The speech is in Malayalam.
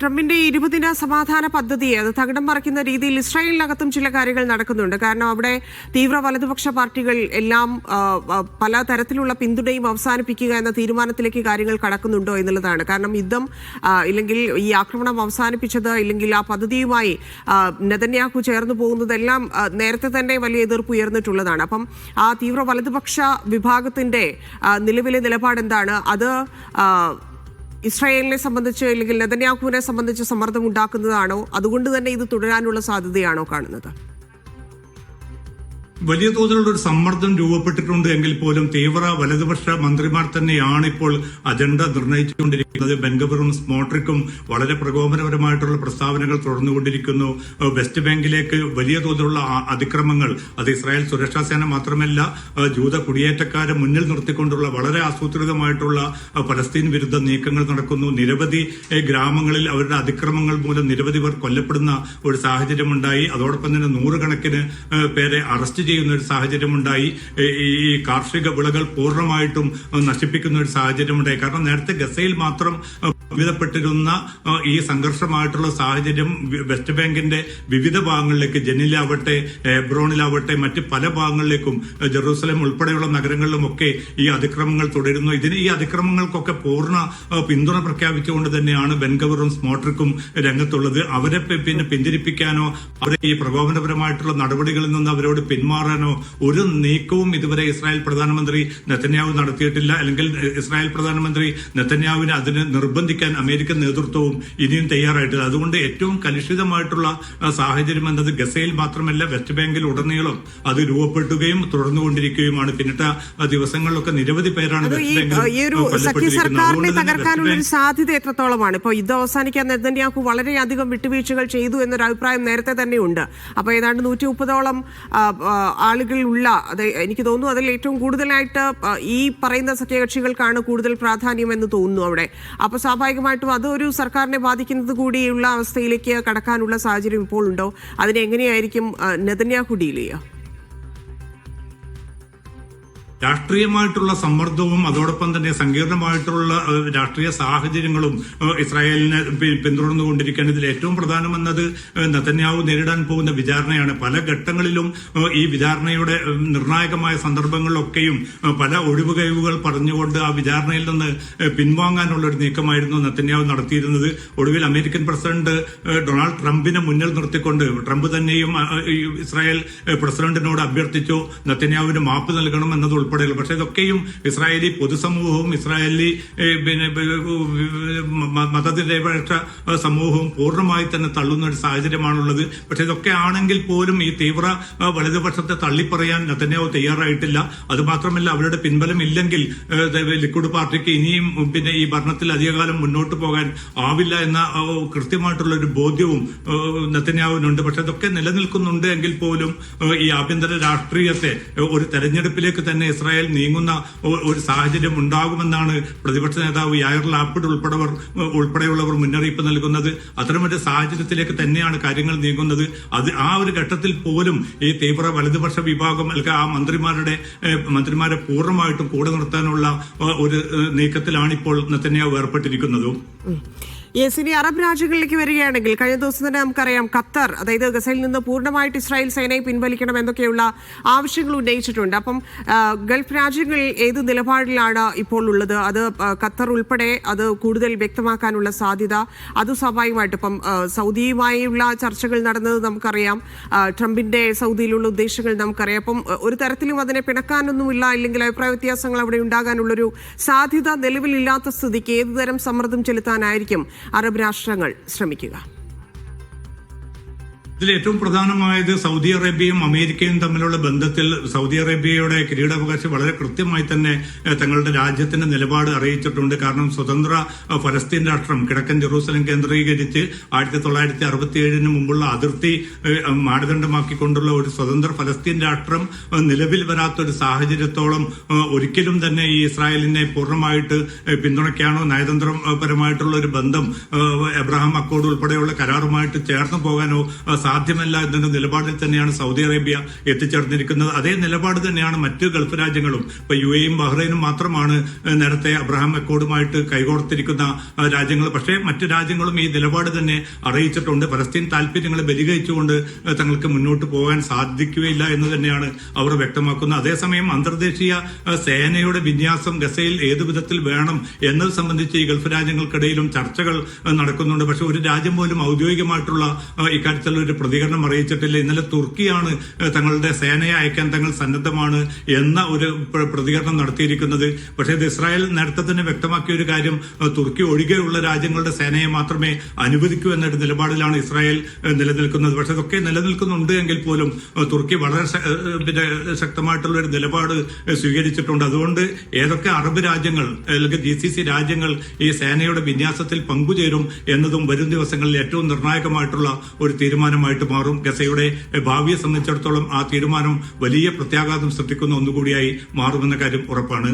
ട്രംപിന്റെ ഇരുപതിന സമാധാന പദ്ധതിയെ അത് തകിടം മറിക്കുന്ന രീതിയിൽ ഇസ്രായേലിനകത്തും ചില കാര്യങ്ങൾ നടക്കുന്നുണ്ട്. കാരണം അവിടെ തീവ്ര വലതുപക്ഷ പാർട്ടികൾ എല്ലാം പല തരത്തിലുള്ള പിന്തുണയും അവസാനിപ്പിക്കുക എന്ന തീരുമാനത്തിലേക്ക് കാര്യങ്ങൾ കടക്കുന്നുണ്ടോ എന്നുള്ളതാണ്. കാരണം യുദ്ധം ഇല്ലെങ്കിൽ ഈ ആക്രമണം അവസാനിപ്പിച്ചത് ഇല്ലെങ്കിൽ ആ പദ്ധതിയുമായി നെതന്യാഹു ചേർന്നു പോകുന്നതെല്ലാം നേരത്തെ തന്നെ വലിയ എതിർപ്പ് ഉയർന്നിട്ടുള്ളതാണ്. അപ്പം ആ തീവ്ര വലതുപക്ഷ വിഭാഗത്തിന്റെ നിലവിലെ നിലപാട് എന്താണ് അത് ഇസ്രായേലിനെ സംബന്ധിച്ച് അല്ലെങ്കിൽ നെതന്യാഹുവിനെ സംബന്ധിച്ച് സമ്മർദ്ദം ഉണ്ടാക്കുന്നതാണോ? അതുകൊണ്ട് തന്നെ ഇത് തുടരാനുള്ള സാധ്യതയാണോ കാണുന്നത്? വലിയ തോതിലുള്ള ഒരു സമ്മർദ്ദം രൂപപ്പെട്ടിട്ടുണ്ട് എങ്കിൽ പോലും തീവ്ര വലതുപക്ഷ മന്ത്രിമാർ തന്നെയാണ് ഇപ്പോൾ അജണ്ട നിർണയിച്ചുകൊണ്ടിരിക്കുന്നത് ബെൻഗബറും സ്മോട്രിക്കും വളരെ പ്രകോപനപരമായിട്ടുള്ള പ്രസ്താവനകൾ തുടർന്നുകൊണ്ടിരിക്കുന്നു. വെസ്റ്റ് ബാങ്കിലേക്ക് വലിയ തോതിലുള്ള അതിക്രമങ്ങൾ അത് ഇസ്രായേൽ സുരക്ഷാ സേന മാത്രമല്ല ജൂത കുടിയേറ്റക്കാരെ മുന്നിൽ നിർത്തിക്കൊണ്ടുള്ള വളരെ ആസൂത്രിതമായിട്ടുള്ള പലസ്തീൻ വിരുദ്ധ നീക്കങ്ങൾ നടക്കുന്നു. നിരവധി ഗ്രാമങ്ങളിൽ അവരുടെ അതിക്രമങ്ങൾ മൂലം നിരവധി പേർ കൊല്ലപ്പെടുന്ന ഒരു സാഹചര്യമുണ്ടായി. അതോടൊപ്പം തന്നെ നൂറുകണക്കിന് പേരെ അറസ്റ്റ് ചെയ്യുന്ന ഒരു സാഹചര്യമുണ്ടായി. ഈ കാർഷിക വിളകൾ പൂർണമായിട്ടും നശിപ്പിക്കുന്ന ഒരു സാഹചര്യമുണ്ടായി. കാരണം നേരത്തെ ഗസയിൽ മാത്രം വിധപ്പെട്ടിരുന്ന ഈ സംഘർഷമായിട്ടുള്ള സാഹചര്യം വെസ്റ്റ് ബാങ്കിന്റെ വിവിധ ഭാഗങ്ങളിലേക്ക് ജനിലാവട്ടെ എബ്രോണിലാവട്ടെ മറ്റ് പല ഭാഗങ്ങളിലേക്കും ജെറൂസലം ഉൾപ്പെടെയുള്ള നഗരങ്ങളിലുമൊക്കെ ഈ അതിക്രമങ്ങൾ തുടരുന്നു. ഇതിന് ഈ അതിക്രമങ്ങൾക്കൊക്കെ പൂർണ പിന്തുണ പ്രഖ്യാപിച്ചുകൊണ്ട് തന്നെയാണ് ബെൻഗവറും സ്മോട്രിക്കും രംഗത്തുള്ളത്. അവരെ പിന്നെ പിന്തിരിപ്പിക്കാനോ അവരെ ഈ പ്രകോപനപരമായിട്ടുള്ള നടപടികളിൽ നിന്ന് അവരോട് പിന്മാറാനോ ഒരു നീക്കവും ഇതുവരെ ഇസ്രായേൽ പ്രധാനമന്ത്രി നെത്തന്യാഹു നടത്തിയിട്ടില്ല. അല്ലെങ്കിൽ ഇസ്രായേൽ പ്രധാനമന്ത്രി നെത്തന്യാഹുവിനെ അതിന് നിർബന്ധിക്കാൻ അമേരിക്കൻ നേതൃത്വവും ഇനിയും തയ്യാറായിട്ടില്ല. അതുകൊണ്ട് ഏറ്റവും കലുഷിതമായിട്ടുള്ള സാഹചര്യം എന്നത് ഗസയിൽ മാത്രമല്ല വെസ്റ്റ് ബാങ്കിൽ ഉടനീളം അത് രൂപപ്പെടുകയും തുടർന്നുകൊണ്ടിരിക്കുകയുമാണ്. പിന്നിട്ട ദിവസങ്ങളിലൊക്കെ നിരവധി പേരാണ് ഒരു സർക്കാരിനെ തകർക്കാനുള്ള സാധ്യത എത്രത്തോളമാണ്? ഇപ്പോൾ ഇത് അവസാനിക്കാൻ നെതന്യാഹു വളരെയധികം വിട്ടുവീഴ്ചകൾ ചെയ്തു എന്നൊരു അഭിപ്രായം നേരത്തെ തന്നെ ഉണ്ട് അപ്പോൾ ഏതാണ്ട് നൂറ്റി മുപ്പതോളം ആളുകൾ ഉള്ള അത് എനിക്ക് തോന്നുന്നു അതിൽ ഏറ്റവും കൂടുതലായിട്ട് ഈ പറയുന്ന സഖ്യകക്ഷികൾക്കാണ് കൂടുതൽ പ്രാധാന്യം എന്ന് തോന്നുന്നു അവിടെ. അപ്പോൾ സ്വാഭാവികമായിട്ടും അതൊരു സർക്കാരിനെ ബാധിക്കുന്നത് കൂടിയുള്ള അവസ്ഥയിലേക്ക് കടക്കാനുള്ള സാഹചര്യം ഇപ്പോൾ ഉണ്ടോ? അതിനെങ്ങനെയായിരിക്കും നെതന്യാഹു ഡീൽ രാഷ്ട്രീയമായിട്ടുള്ള സമ്മർദ്ദവും അതോടൊപ്പം തന്നെ സങ്കീർണമായിട്ടുള്ള രാഷ്ട്രീയ സാഹചര്യങ്ങളും ഇസ്രായേലിനെ പിന്തുടർന്നുകൊണ്ടിരിക്കുകയാണ് ഇതിൽ ഏറ്റവും പ്രധാനമെന്നത് നെതന്യാഹു നേരിടാൻ പോകുന്ന വിചാരണയാണ്. പല ഘട്ടങ്ങളിലും ഈ വിചാരണയുടെ നിർണായകമായ സന്ദർഭങ്ങളിലൊക്കെയും പല ഒഴിവുകഴിവുകൾ പറഞ്ഞുകൊണ്ട് ആ വിചാരണയിൽ നിന്ന് പിൻവാങ്ങാനുള്ള ഒരു നീക്കമായിരുന്നു നെതന്യാഹു നടത്തിയിരുന്നത്. ഒടുവിൽ അമേരിക്കൻ പ്രസിഡന്റ് ഡൊണാൾഡ് ട്രംപിനെ മുന്നിൽ നിർത്തിക്കൊണ്ട് ട്രംപ് തന്നെയും ഇസ്രായേൽ പ്രസിഡന്റിനോട് അഭ്യർത്ഥിച്ചു നത്തന്യാവിന് മാപ്പ് നൽകണം എന്നത് ഉൾപ്പെടെയുള്ള പക്ഷേ ഇതൊക്കെയും ഇസ്രായേലി പൊതുസമൂഹവും ഇസ്രായേലി പിന്നെ മതനിരപേക്ഷ സമൂഹവും പൂർണമായി തന്നെ തള്ളുന്ന ഒരു സാഹചര്യമാണുള്ളത്. പക്ഷേ ഇതൊക്കെ ആണെങ്കിൽ പോലും ഈ തീവ്ര വലതുപക്ഷത്തെ തള്ളിപ്പറയാൻ നെതന്യാവ് തയ്യാറായിട്ടില്ല. അതുമാത്രമല്ല അവരുടെ പിൻബലം ഇല്ലെങ്കിൽ ലിക്വിഡ് പാർട്ടിക്ക് ഇനിയും പിന്നെ ഈ ഭരണത്തിൽ അധികകാലം മുന്നോട്ട് പോകാൻ ആവില്ല എന്ന കൃത്യമായിട്ടുള്ള ഒരു ബോധ്യവും നെത്തന്യാവിനുണ്ട് പക്ഷെ ഇതൊക്കെ നിലനിൽക്കുന്നുണ്ട് എങ്കിൽ പോലും ഈ ആഭ്യന്തര രാഷ്ട്രീയത്തെ ഒരു തെരഞ്ഞെടുപ്പിലേക്ക് തന്നെ ഇസ്രായേൽ നീങ്ങുന്ന ഒരു സാഹചര്യം ഉണ്ടാകുമെന്നാണ് പ്രതിപക്ഷ നേതാവ് യായർ ലാപ്പിഡ് ഉൾപ്പെടെവർ ഉൾപ്പെടെയുള്ളവർ മുന്നറിയിപ്പ് നൽകുന്നത്. അത്തരമൊരു സാഹചര്യത്തിലേക്ക് തന്നെയാണ് കാര്യങ്ങൾ നീങ്ങുന്നത്. അത് ആ ഒരു ഘട്ടത്തിൽ പോലും ഈ തീവ്ര വലതുപക്ഷ വിഭാഗം അല്ലെങ്കിൽ ആ മന്ത്രിമാരുടെ മന്ത്രിമാരെ പൂർണമായിട്ടും കൂടെ നിർത്താനുള്ള ഒരു നീക്കത്തിലാണ് നീക്കത്തിലാണിപ്പോൾ നെത്തന്നെയാവ് ഏർപ്പെട്ടിരിക്കുന്നതും. യെസ് ഇനി അറബ് രാജ്യങ്ങളിലേക്ക് വരികയാണെങ്കിൽ കഴിഞ്ഞ ദിവസം തന്നെ നമുക്കറിയാം ഖത്തർ അതായത് ഗസയിൽ നിന്ന് പൂർണമായിട്ട് ഇസ്രായേൽ സേനയെ പിൻവലിക്കണം എന്നൊക്കെയുള്ള ആവശ്യങ്ങൾ ഉന്നയിച്ചിട്ടുണ്ട്. അപ്പം ഗൾഫ് രാജ്യങ്ങളിൽ ഏത് നിലപാടിലാണ് ഇപ്പോൾ ഉള്ളത്? അത് ഖത്തർ ഉൾപ്പെടെ അത് കൂടുതൽ വ്യക്തമാക്കാനുള്ള സാധ്യത അത് സ്വാഭാവികമായിട്ട് ഇപ്പം സൗദിയുമായുള്ള ചർച്ചകൾ നടന്നത് നമുക്കറിയാം. ട്രംപിന്റെ സൗദിയിലുള്ള ഉദ്ദേശങ്ങൾ നമുക്കറിയാം. അപ്പം ഒരു തരത്തിലും അതിനെ പിണക്കാനൊന്നുമില്ല ഇല്ലെങ്കിൽ അഭിപ്രായ വ്യത്യാസങ്ങൾ അവിടെ ഉണ്ടാകാനുള്ളൊരു സാധ്യത നിലവിലില്ലാത്ത സ്ഥിതിക്ക് ഏതുതരം സമ്മർദ്ദം ചെലുത്താനായിരിക്കും? അറബ് രാഷ്ട്രങ്ങൾ ശ്രമിക്കുക. ഇതിൽ ഏറ്റവും പ്രധാനമായത് സൗദി അറേബ്യയും അമേരിക്കയും തമ്മിലുള്ള ബന്ധത്തിൽ സൗദി അറേബ്യയുടെ കിരീടാവകാശി വളരെ കൃത്യമായി തന്നെ തങ്ങളുടെ രാജ്യത്തിന്റെ നിലപാട് അറിയിച്ചിട്ടുണ്ട്. കാരണം സ്വതന്ത്ര ഫലസ്തീൻ രാഷ്ട്രം കിഴക്കൻ ജെറൂസലം കേന്ദ്രീകരിച്ച് ആയിരത്തി തൊള്ളായിരത്തി അറുപത്തിയേഴിന് മുമ്പുള്ള അതിർത്തി മാനദണ്ഡമാക്കിക്കൊണ്ടുള്ള ഒരു സ്വതന്ത്ര ഫലസ്തീൻ രാഷ്ട്രം നിലവിൽ വരാത്തൊരു സാഹചര്യത്തോളം ഒരിക്കലും തന്നെ ഈ ഇസ്രായേലിനെ പൂർണമായിട്ട് പിന്തുണയ്ക്കാനോ നയതന്ത്രപരമായിട്ടുള്ള ഒരു ബന്ധം എബ്രഹാം അക്കോഡ് ഉൾപ്പെടെയുള്ള കരാറുമായിട്ട് ചേർന്നു പോകാനോ സാധ്യമല്ല എന്ന നിലപാടിൽ തന്നെയാണ് സൗദി അറേബ്യ എത്തിച്ചേർന്നിരിക്കുന്നത്. അതേ നിലപാട് തന്നെയാണ് മറ്റ് ഗൾഫ് രാജ്യങ്ങളും. ഇപ്പൊ യു എയും ബഹ്റൈനും മാത്രമാണ് നേരത്തെ അബ്രഹാം അക്കോർഡുമായിട്ട് കൈകോർത്തിരിക്കുന്ന രാജ്യങ്ങൾ. പക്ഷേ മറ്റ് രാജ്യങ്ങളും ഈ നിലപാട് തന്നെ അറിയിച്ചിട്ടുണ്ട്. പലസ്തീൻ താല്പര്യങ്ങളെ ബലികഴിച്ചുകൊണ്ട് തങ്ങൾക്ക് മുന്നോട്ട് പോകാൻ സാധിക്കുകയില്ല എന്ന് തന്നെയാണ് അവർ വ്യക്തമാക്കുന്നത്. അതേസമയം അന്തർദേശീയ സേനയുടെ വിന്യാസം ഗസയിൽ ഏത് വിധത്തിൽ വേണം എന്നത് സംബന്ധിച്ച് ഈ ഗൾഫ് രാജ്യങ്ങൾക്കിടയിലും ചർച്ചകൾ നടക്കുന്നുണ്ട്. പക്ഷെ ഒരു രാജ്യം പോലും ഔദ്യോഗികമായിട്ടുള്ള ഇക്കാര്യത്തിൽ ഒരു പ്രതികരണം അറിയിച്ചിട്ടില്ല. ഇന്നലെ തുർക്കിയാണ് തങ്ങളുടെ സേനയെ അയക്കാൻ തങ്ങൾ സന്നദ്ധമാണ് എന്ന ഒരു പ്രതികരണം നടത്തിയിരിക്കുന്നത്. പക്ഷേ ഇത് ഇസ്രായേൽ നേരത്തെ തന്നെ വ്യക്തമാക്കിയ ഒരു കാര്യം തുർക്കി ഒഴികെയുള്ള രാജ്യങ്ങളുടെ സേനയെ മാത്രമേ അനുവദിക്കൂ എന്നൊരു നിലപാടിലാണ് ഇസ്രായേൽ നിലനിൽക്കുന്നത്. പക്ഷെ ഇതൊക്കെ നിലനിൽക്കുന്നുണ്ട് എങ്കിൽ പോലും തുർക്കി വളരെ പിന്നെ ശക്തമായിട്ടുള്ള ഒരു നിലപാട് സ്വീകരിച്ചിട്ടുണ്ട്. അതുകൊണ്ട് ഏതൊക്കെ അറബ് രാജ്യങ്ങൾ അല്ലെങ്കിൽ ജി സി സി രാജ്യങ്ങൾ ഈ സേനയുടെ വിന്യാസത്തിൽ പങ്കുചേരും എന്നതും വരും ദിവസങ്ങളിൽ ഏറ്റവും നിർണായകമായിട്ടുള്ള ഒരു തീരുമാനമായിട്ട് മാറും. ഗസയുടെ ഭാവിയെ സംബന്ധിച്ചിടത്തോളം ആ തീരുമാനം വലിയ പ്രത്യാഘാതം സൃഷ്ടിക്കുന്ന ഒന്നുകൂടിയായി മാറുമെന്ന കാര്യം ഉറപ്പാണ്.